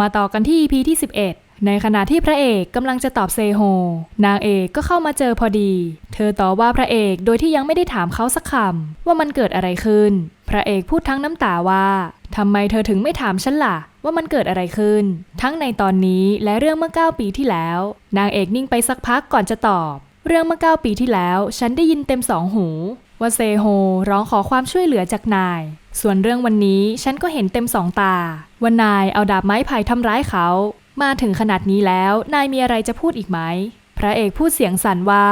มาต่อกันที่ EP ที่ 11 ในขณะที่พระเอกกำลังจะตอบเซโฮ นางเอกก็เข้ามาเจอพอดี เธอต่อว่าพระเอกโดยที่ยังไม่ได้ถามเขาสักคำว่ามันเกิดอะไรขึ้น พระเอกพูดทั้งน้ำตาว่าทำไมเธอถึงไม่ถามฉันล่ะ ว่ามันเกิดอะไรขึ้น ทั้งในตอนนี้และเรื่องเมื่อ 9 ปีที่แล้ว นางเอกนิ่งไปสักพักก่อนจะตอบ เรื่องเมื่อ 9 ปีที่แล้ว ฉันได้ยินเต็มสองหู ว่าเซโฮร้องขอความช่วยเหลือจากนาย ส่วนเรื่องวันนี้ฉันก็เห็นเต็มสองตา ว่านายเอาดาบไม้ไผ่ทำร้ายเขา มาถึงขนาดนี้แล้ว นายมีอะไรจะพูดอีกไหม พระเอกพูดเสียงสั่นว่า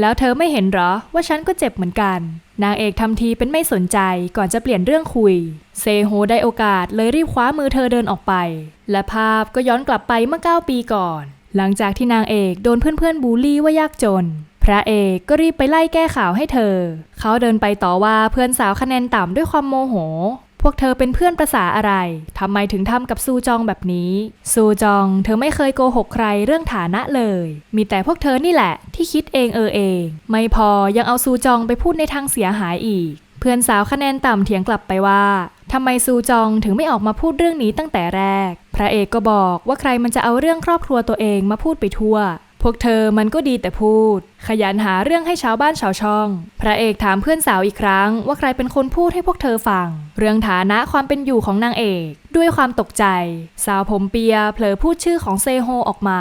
แล้วเธอไม่เห็นหรอ ว่าฉันก็เจ็บเหมือนกัน นางเอกทำทีเป็นไม่สนใจก่อนจะเปลี่ยนเรื่องคุย เซโฮได้โอกาสเลยรีบคว้ามือเธอเดินออกไป และภาพก็ย้อนกลับไปเมื่อ 9 ปีก่อน หลังจากที่นางเอกโดนเพื่อนๆบูลลี่ว่ายากจน ระเอกก็รีบไปไล่แก้ข่าวให้เธอ เขาเดินไปต่อว่าเพื่อนสาวคะแนนต่ำด้วยความโมโห พวกเธอเป็นเพื่อนประษาอะไร ทำไมถึงทำกับซูจองแบบนี้ ซูจองเธอไม่เคยโกหกใครเรื่องฐานะเลย มีแต่พวกเธอนี่แหละที่คิดเองเออเอง ไม่พอยังเอาซูจองไปพูดในทางเสียหายอีก เพื่อนสาวคะแนนต่ำเถียงกลับไปว่าทำไมซูจองถึงไม่ออกมาพูดเรื่องนี้ตั้งแต่แรก พระเอกก็บอกว่าใครมันจะเอาเรื่องครอบครัวตัวเองมาพูดไปทั่ว พวกเธอมันก็ดีแต่พูด ขยันหาเรื่องให้ชาวบ้านชาวช่อง พระเอกถามเพื่อนสาวอีกครั้ง ว่าใครเป็นคนพูดให้พวกเธอฟัง เรื่องฐานะความเป็นอยู่ของนางเอก ด้วยความตกใจ สาวผมเปียเผลอพูดชื่อของเซโฮออกมา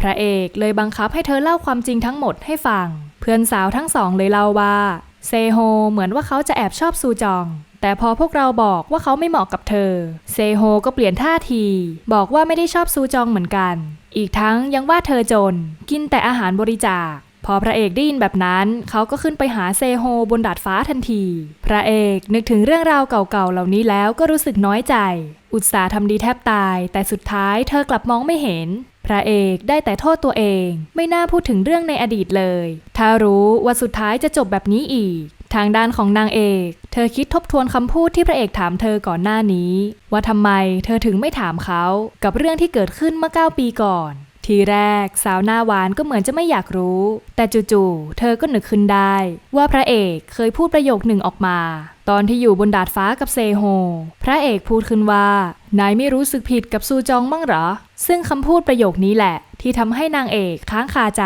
พระเอกเลยบังคับให้เธอเล่าความจริงทั้งหมดให้ฟัง เพื่อนสาวทั้งสองเลยเล่าว่าเซโฮเหมือนว่าเขาจะแอบชอบซูจอง แต่พอพวกเราบอกว่าเขาไม่เหมาะกับเธอ เซโฮก็เปลี่ยนท่าที บอกว่าไม่ได้ชอบซูจองเหมือนกัน อีกทั้งยังว่าเธอจน กินแต่อาหารบริจาค พอพระเอกได้ยินแบบนั้น เขาก็ขึ้นไปหาเซโฮบนดาดฟ้าทันที พระเอกนึกถึงเรื่องราวเก่าๆเหล่านี้แล้วก็รู้สึกน้อยใจ อุตส่าห์ทำดีแทบตาย แต่สุดท้ายเธอกลับมองไม่เห็นพระเอกได้แต่โทษตัวเอง ไม่น่าพูดถึงเรื่องในอดีตเลย ถ้ารู้ว่าสุดท้ายจะจบแบบนี้อีก ทางด้านของนางเอก เธอคิดทบทวนคำพูดที่พระเอกถามเธอก่อนหน้านี้ ว่าทำไมเธอถึงไม่ถามเขากับเรื่องที่เกิดขึ้นเมื่อ 9 ปีก่อน ทีแรกสาวหน้าหวานก็เหมือนจะไม่อยากรู้ แต่จู่ๆเธอก็นึกขึ้นได้ ว่าพระเอกเคยพูดประโยคหนึ่งออกมา ตอนที่อยู่บนดาดฟ้ากับเซโฮ พระเอกพูดขึ้นว่านายไม่รู้สึกผิดกับซูจองบ้างหรอ ซึ่งคำพูดประโยคนี้แหละ ที่ทำให้นางเอกค้างคาใจ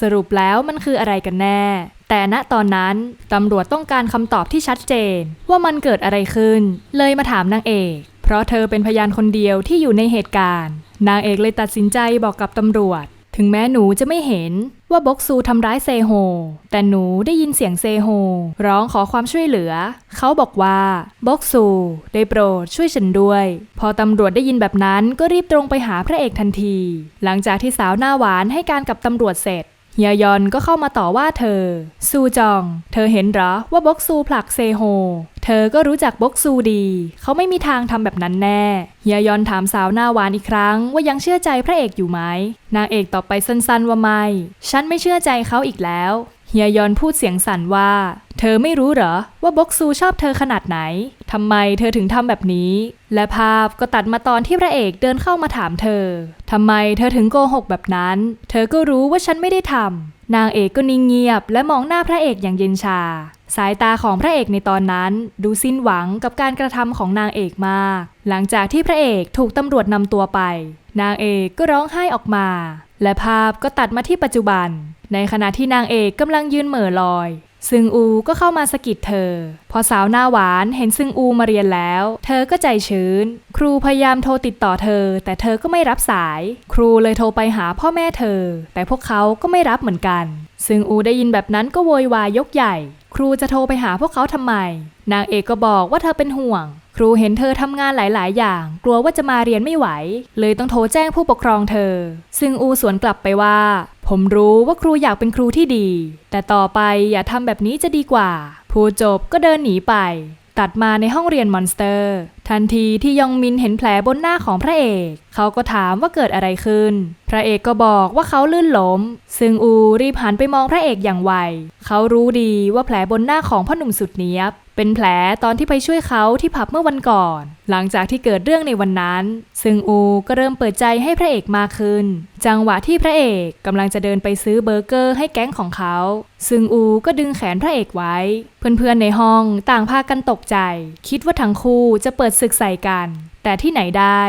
สรุปแล้วมันคืออะไรกันแน่ แต่ณตอนนั้นตำรวจต้องการคำตอบที่ชัดเจน ว่ามันเกิดอะไรขึ้น เลยมาถามนางเอก เพราะเธอเป็นพยานคนเดียวที่อยู่ในเหตุการณ์ นางเอกเลยตัดสินใจบอกกับตำรวจ ถึงแม้หนูจะไม่เห็นว่าบกซูทำร้ายเซโฮ แต่หนูได้ยินเสียงเซโฮ ร้องขอความช่วยเหลือ เขาบอกว่าบกซู ได้โปรดช่วยฉันด้วย พอตำรวจได้ยินแบบนั้นก็รีบตรงไปหาพระเอกทันที หลังจากที่สาวหน้าหวานให้การกับตำรวจเสร็จเฮียยอนก็เข้ามาต่อว่าเธอ ซูจอง เธอเห็นหรอว่าบกซูผลักเซโฮ เธอก็รู้จักบกซูดี เขาไม่มีทางทำแบบนั้นแน่ เฮียยอนถามสาวหน้าหวานอีกครั้งว่ายังเชื่อใจพระเอกอยู่ไหม นางเอกตอบไปสั้นๆว่าไม่ ฉันไม่เชื่อใจเขาอีกแล้ว เฮียยอนพูดเสียงสั่นว่า เธอไม่รู้เหรอ ว่าบกซูชอบเธอขนาดไหนทำไมเธอถึงทำแบบนี้ และภาพก็ตัดมาตอนที่พระเอกเดินเข้ามาถามเธอทำไมเธอถึงโกหกแบบนั้น เธอก็รู้ว่าฉันไม่ได้ทำนางเอกก็นิ่งเงียบ และมองหน้าพระเอกอย่างเย็นชา สายตาของพระเอกในตอนนั้น ดูสิ้นหวังกับการกระทำของนางเอกมาก หลังจากที่พระเอกถูกตำรวจนำตัวไป นางเอกก็ร้องไห้ออกมา และภาพก็ตัดมาที่ปัจจุบัน ในขณะที่นางเอกกำลังยืนเหม่อลอยซึงอูก็เข้ามาสะกิดเธอ พอสาวหน้าหวานเห็นซึงอูมาเรียนแล้ว เธอก็ใจชื้น ครูพยายามโทรติดต่อเธอ แต่เธอก็ไม่รับสาย ครูเลยโทรไปหาพ่อแม่เธอ แต่พวกเขาก็ไม่รับเหมือนกัน ซึงอูได้ยินแบบนั้นก็โวยวายยกใหญ่ ครูจะโทรไปหาพวกเขาทำไม นางเอกก็บอกว่าเธอเป็นห่วง ครูเห็นเธอทำงานหลาย ๆ อย่าง กลัวว่าจะมาเรียนไม่ไหว เลยต้องโทรแจ้งผู้ปกครองเธอ ซึ่งอูสวนกลับไปว่า ผมรู้ว่าครูอยากเป็นครูที่ดี แต่ต่อไปอย่าทำแบบนี้จะดีกว่าพูดจบก็เดินหนีไป ตัดมาในห้องเรียนมอนสเตอร์ ทันทีที่ยองมินเห็นแผลบนหน้าของพระเอก เขาก็ถามว่าเกิดอะไรขึ้น พระเอกก็บอกว่าเขาลื่นล้ม ซึ่งอูรีบหันไปมองพระเอกอย่างไว เขารู้ดีว่าแผลบนหน้าของพ่อหนุ่มสุดเนี้ยบเป็นแผลตอนที่ไปช่วยเขาที่ผับเมื่อวันก่อน หลังจากที่เกิดเรื่องในวันนั้น ซึ่งอูก็เริ่มเปิดใจให้พระเอกมากขึ้น จังหวะที่พระเอกกำลังจะเดินไปซื้อเบอร์เกอร์ให้แก๊งของเขา ซึ่งอูก็ดึงแขนพระเอกไว้ เพื่อนๆในห้องต่างพากันตกใจ คิดว่าทั้งคู่จะเปิดศึกใส่กัน แต่ที่ไหนได้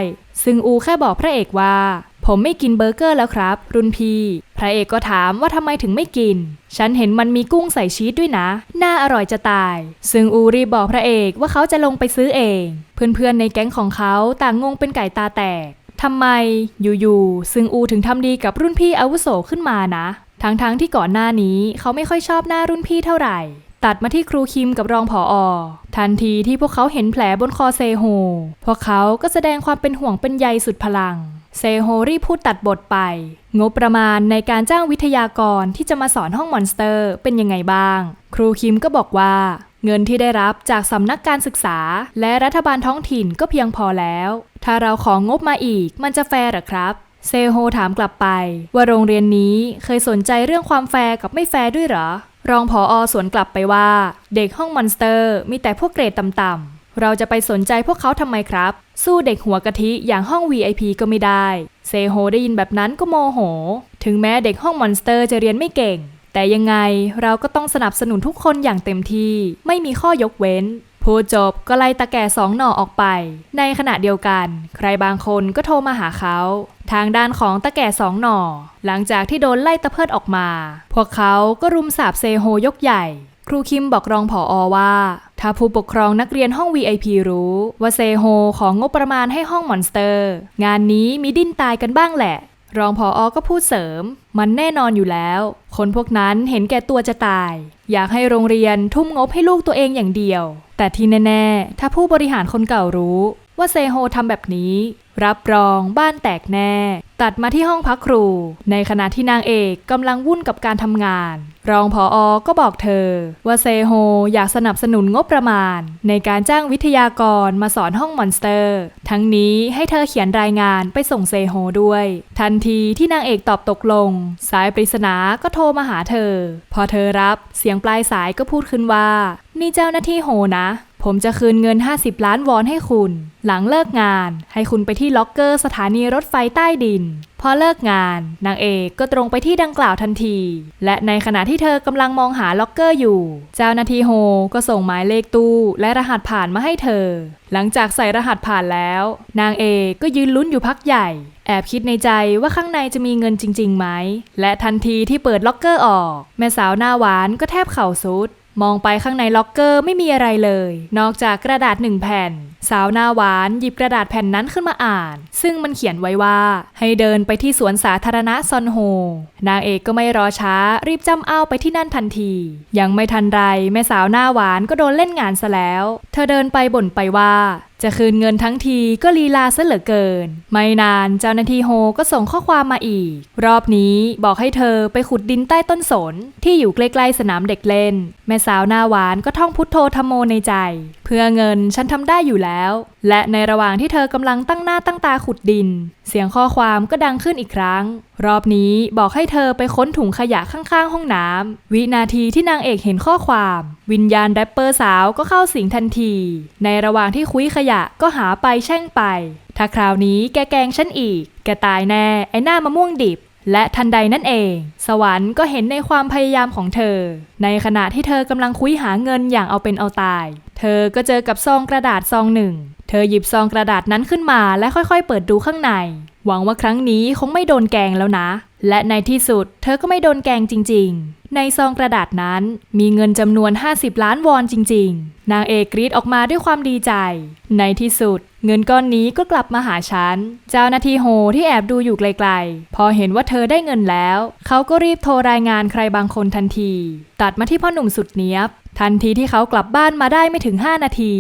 ซึ่งอูแค่บอกพระเอกว่า ผมไม่กินเบอร์เกอร์แล้วครับ รุ่นพี่ พระเอกก็ถามว่าทำไมถึงไม่กิน ฉันเห็นมันมีกุ้งใส่ชีสด้วยนะ น่าอร่อยจะตาย ซึ่งอูรีบบอกพระเอกว่าเขาจะลงไปซื้อเอง เพื่อนๆในแก๊งของเขาต่างงงเป็นไก่ตาแตกทำไมอยู่ๆซึ่งอูถึงทำดีกับรุ่นพี่อาวุโสขึ้นมานะ ทั้งๆทที่ก่อนหน้านี้เขาไม่ค่อยชอบหน้ารุ่นพี่เท่าไหร่ ตัดมาที่ครูคิมกับรองผออทันทีที่พวกเขาเห็นแผลบนคอเซโฮ พวกเขาก็แสดงความเป็นห่วงเป็นใยสุดพลัง เซโฮรีบพูดตัดบทไป งบประมาณในการจ้างวิทยากรที่จะมาสอนห้องมอนสเตอร์เป็นยังไงบ้าง ครูคิมก็บอกว่า เงินที่ได้รับจากสำนักการศึกษา และรัฐบาลท้องถิ่นก็เพียงพอแล้ว ถ้าเราของงบมาอีกมันจะแฟร์หรอครับ เซโฮถามกลับไป ว่าโรงเรียนนี้เคยสนใจเรื่องความแฟร์กับไม่แฟร์ด้วยเหรอรองผออสวนกลับไปว่า เด็กห้องมอนสเตอร์มีแต่พวกเกรดต่ำๆ เราจะไปสนใจพวกเขาทำไมครับ สู้เด็กหัวกะทิอย่างห้อง VIP ก็ไม่ได้ เซโฮได้ยินแบบนั้นก็โมโห ถึงแม้เด็กห้องมอนสเตอร์จะเรียนไม่เก่ง แต่ยังไงเราก็ต้องสนับสนุนทุกคนอย่างเต็มที่ ไม่มีข้อยกเว้นพูดจบก็ไล่ตะแก่สองหน่อออกไป ในขณะเดียวกัน ใครบางคนก็โทรมาหาเขา ทางด้านของตะแก่สองหน่อ หลังจากที่โดนไล่ตะเพิดออกมา พวกเขาก็รุมสาบเซโฮยกใหญ่ ครูคิมบอกรองผออว่า ถ้าผู้ปกครองนักเรียนห้อง VIP รู้ ว่าเซโฮของงบประมาณให้ห้องมอนสเตอร์ งานนี้มีดิ้นตายกันบ้างแหละ รองผออก็พูดเสริม มันแน่นอนอยู่แล้ว คนพวกนั้นเห็นแก่ตัวจะตาย อยากให้โรงเรียนทุ่มงบให้ลูกตัวเองอย่างเดียว แต่ที่แน่ ๆ ถ้าผู้บริหารคนเก่ารู้ ว่าเซโฮทำแบบนี้ รับรองบ้านแตกแน่ ตัดมาที่ห้องพักครู ในขณะที่นางเอกกำลังวุ่นกับการทำงาน รองผออก็บอกเธอ ว่าเซโฮอยากสนับสนุนงบประมาณ ในการจ้างวิทยากรมาสอนห้องมอนสเตอร์ ทั้งนี้ให้เธอเขียนรายงานไปส่งเซโฮด้วย ทันทีที่นางเอกตอบตกลง สายปริศนาก็โทรมาหาเธอ พอเธอรับเสียงปลายสายก็พูดขึ้นว่า นี่เจ้าหน้าที่โฮนะ ผมจะคืนเงิน 50 ล้านวอนให้คุณ หลังเลิกงาน ให้คุณไปที่ล็อกเกอร์สถานีรถไฟใต้ดิน พอเลิกงาน นางเอกก็ตรงไปที่ดังกล่าวทันที และในขณะที่เธอกำลังมองหาล็อกเกอร์อยู่ เจ้าหน้าที่โฮก็ส่งหมายเลขตู้ และรหัสผ่านมาให้เธอ หลังจากใส่รหัสผ่านแล้ว นางเอกก็ยืนลุ้นอยู่พักใหญ่ แอบคิดในใจว่าข้างในจะมีเงินจริงๆไหม และทันทีที่เปิดล็อกเกอร์ออก แม่สาวหน้าหวานก็แทบเข่าสุด มองไปข้างในล็อกเกอร์ไม่มีอะไรเลย นอกจากกระดาษหนึ่งแผ่น สาวหน้าหวานหยิบกระดาษแผ่นนั้นขึ้นมาอ่าน ซึ่งมันเขียนไว้ว่า ให้เดินไปที่สวนสาธารณะซอนโฮ นางเอกก็ไม่รอช้ารีบจำเอาไปที่นั่นทันที ยังไม่ทันไรแม่สาวหน้าหวานก็โดนเล่นงานซะแล้ว เธอเดินไปบ่นไปว่า จะคืนเงินทั้งทีก็ลีลาซะเหลือเกิน ไม่นานเจ้าหน้าที่โฮก็ส่งข้อความมาอีก รอบนี้บอกให้เธอไปขุดดินใต้ต้นสน ที่อยู่ใกล้ๆสนามเด็กเล่น แม่สาวหน้าหวานก็ท่องพุทโธธรรมโมในใจ เพื่อเงินฉันทำได้อยู่แล้วและในระหว่างที่เธอกำลังตั้งหน้าตั้งตาขุดดิน เสียงข้อความก็ดังขึ้นอีกครั้ง รอบนี้บอกให้เธอไปค้นถุงขยะข้างๆ ห้องน้ำวินาทีที่นางเอกเห็นข้อความ วิญญาณแรปเปอร์สาวก็เข้าสิงทันที ในระหว่างที่คุยขยะก็หาไปแช่งไป ถ้าคราวนี้แกแกงฉันอีก แกตายแน่ไอ้หน้ามะม่วงดิบและทันใดนั่นเอง สวรรค์ก็เห็นในความพยายามของเธอ ในขณะที่เธอกำลังคุยหาเงินอย่างเอาเป็นเอาตาย เธอก็เจอกับซองกระดาษซองหนึ่ง เธอหยิบซองกระดาษนั้นขึ้นมาและค่อยๆ เปิดดูข้างใน หวังว่าครั้งนี้คงไม่โดนแกงแล้วนะ และในที่สุด เธอก็ไม่โดนแกงจริง ๆ ในซองกระดาษนั้นมีเงินจำนวน 50 ล้านวอนจริง ๆ นางเอกกรีดออกมาด้วยความดีใจ ในที่สุด เงินก้อนนี้ก็กลับมาหาฉัน เจ้าหน้าที่โฮที่แอบดูอยู่ไกลๆ พอเห็นว่าเธอได้เงินแล้ว เขาก็รีบโทรรายงานใครบางคนทันที ตัดมาที่พ่อหนุ่มสุดเนี้ยบ ทันทีที่เขากลับบ้านมาได้ไม่ถึง 5 นาที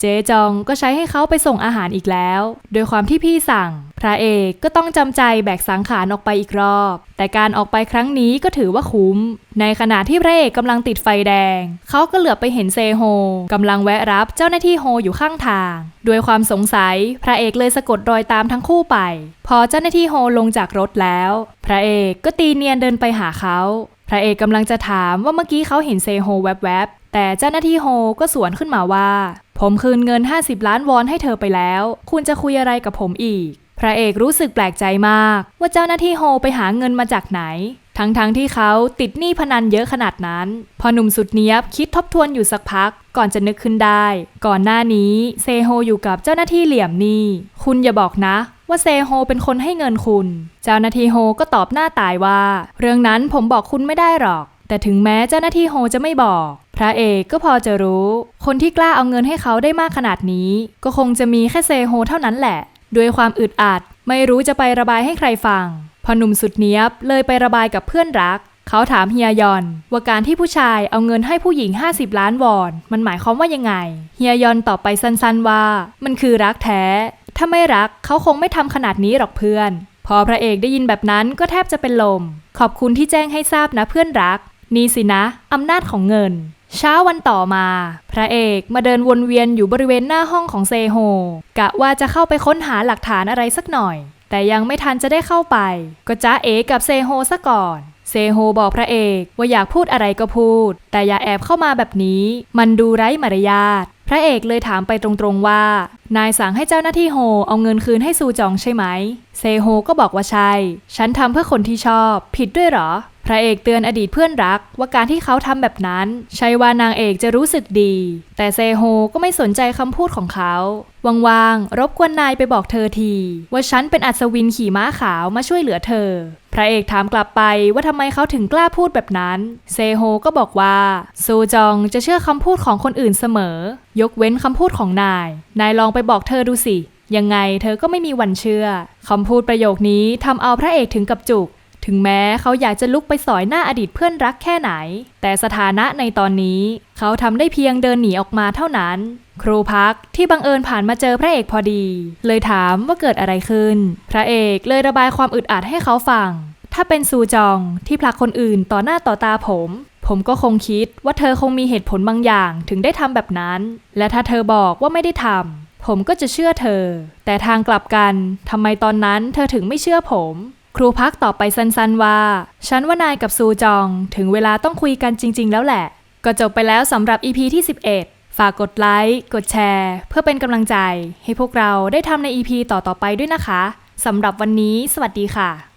เจจองก็ใช้ให้เขาไปส่งอาหารอีกแล้ว โดยความที่พี่สั่ง พระเอกก็ต้องจำใจแบกสังขารออกไปอีกรอบ แต่การออกไปครั้งนี้ก็ถือว่าคุ้ม ในขณะที่พระเอกกำลังติดไฟแดง เขาก็เหลือบไปเห็นเซโฮกำลังแวะรับเจ้าหน้าที่โฮอยู่ข้างทาง ด้วยความสงสัย พระเอกเลยสะกดรอยตามทั้งคู่ไป พอเจ้าหน้าที่โฮลงจากรถแล้ว พระเอกก็ตีเนียนเดินไปหาเขาพระเอกกำลังจะถามว่าเมื่อกี้เขาเห็นเซโฮแวบๆ แต่เจ้าหน้าที่โฮก็สวนขึ้นมาว่า ผมคืนเงิน 50 ล้านวอนให้เธอไปแล้ว คุณจะคุยอะไรกับผมอีก พระเอกรู้สึกแปลกใจมาก ว่าเจ้าหน้าที่โฮไปหาเงินมาจากไหน ทั้งๆทที่เขาติดหนี้พนันเยอะขนาดนั้น พอหนุ่มสุดเนี้ยบคิดทบทวนอยู่สักพัก ก่อนจะนึกขึ้นได้ ก่อนหน้านี้เซโฮอยู่กับเจ้าหน้าที่เหลี่ยมหนี้ คุณอย่าบอกนะว่าเซโฮเป็นคนให้เงินคุณ เจ้าหน้าที่โฮก็ตอบหน้าตายว่า เรื่องนั้นผมบอกคุณไม่ได้หรอก แต่ถึงแม้เจ้าหน้าที่โฮจะไม่บอก พระเอกก็พอจะรู้ คนที่กล้าเอาเงินให้เขาได้มากขนาดนี้ ก็คงจะมีแค่เซโฮเท่านั้นแหละ ด้วยความอึดอัด ไม่รู้จะไประบายให้ใครฟัง พอหนุ่มสุดเนี้ยบเลยไประบายกับเพื่อนรัก เขาถามเฮียยอน ว่าการที่ผู้ชายเอาเงินให้ผู้หญิง 50 ล้านวอน มันหมายความว่ายังไง เฮียยอนตอบไปสั้นๆว่า มันคือรักแท้ ถ้าไม่รักเขาคงไม่ทำขนาดนี้หรอกเพื่อน พอพระเอกได้ยินแบบนั้นก็แทบจะเป็นลม ขอบคุณที่แจ้งให้ทราบนะเพื่อนรัก นี่สินะ อำนาจของเงิน เช้าวันต่อมา พระเอกมาเดินวนเวียนอยู่บริเวณหน้าห้องของเซโฮ กะว่าจะเข้าไปค้นหาหลักฐานอะไรสักหน่อย แต่ยังไม่ทันจะได้เข้าไป ก็จ้าเอกับเซโฮซะก่อนเซโฮบอกพระเอกว่าอยากพูดอะไรก็พูด แต่อย่าแอบเข้ามาแบบนี้ มันดูไร้มารยาทพระเอกเลยถามไปตรงๆว่า นายสั่งให้เจ้าหน้าที่โฮเอาเงินคืนให้ซูจองใช่ไหม เซโฮก็บอกว่าใช่ ฉันทำเพื่อคนที่ชอบ ผิดด้วยหรอ พระเอกเตือนอดีตเพื่อนรัก ว่าการที่เขาทำแบบนั้น ใช่ว่านางเอกจะรู้สึกดี แต่เซโฮก็ไม่สนใจคำพูดของเขาว่างๆรบกวนนายไปบอกเธอที ว่าฉันเป็นอัศวินขี่ม้าขาวมาช่วยเหลือเธอ พระเอกถามกลับไปว่าทำไมเขาถึงกล้าพูดแบบนั้น เซโฮก็บอกว่า ซูจองจะเชื่อคำพูดของคนอื่นเสมอ ยกเว้นคำพูดของนาย นายลองไปบอกเธอดูสิ ยังไงเธอก็ไม่มีวันเชื่อคำพูดประโยคนี้ทำเอาพระเอกถึงกับจุก ถึงแม้เขาอยากจะลุกไปสอยหน้าอดีตเพื่อนรักแค่ไหน แต่สถานะในตอนนี้ เขาทำได้เพียงเดินหนีออกมาเท่านั้น ครูพักที่บังเอิญผ่านมาเจอพระเอกพอดี เลยถามว่าเกิดอะไรขึ้น พระเอกเลยระบายความอึดอัดให้เขาฟัง ถ้าเป็นซูจองที่ผลักคนอื่นต่อหน้าต่อตาผมผมก็คงคิดว่าเธอคงมีเหตุผลบางอย่างถึงได้ทำแบบนั้น และถ้าเธอบอกว่าไม่ได้ทำ ผมก็จะเชื่อเธอ แต่ทางกลับกันทำไมตอนนั้นเธอถึงไม่เชื่อผม ครูพักตอบไปสั้นๆว่า ฉันว่านายกับซูจองถึงเวลาต้องคุยกันจริง ๆ แล้วแหละ ก็จบไปแล้วสำหรับ EP ที่ 11 ฝากกดไลค์ กดแชร์ เพื่อเป็นกำลังใจ ให้พวกเราได้ทำใน EP ต่อๆไปด้วยนะคะสำหรับวันนี้ สวัสดีค่ะ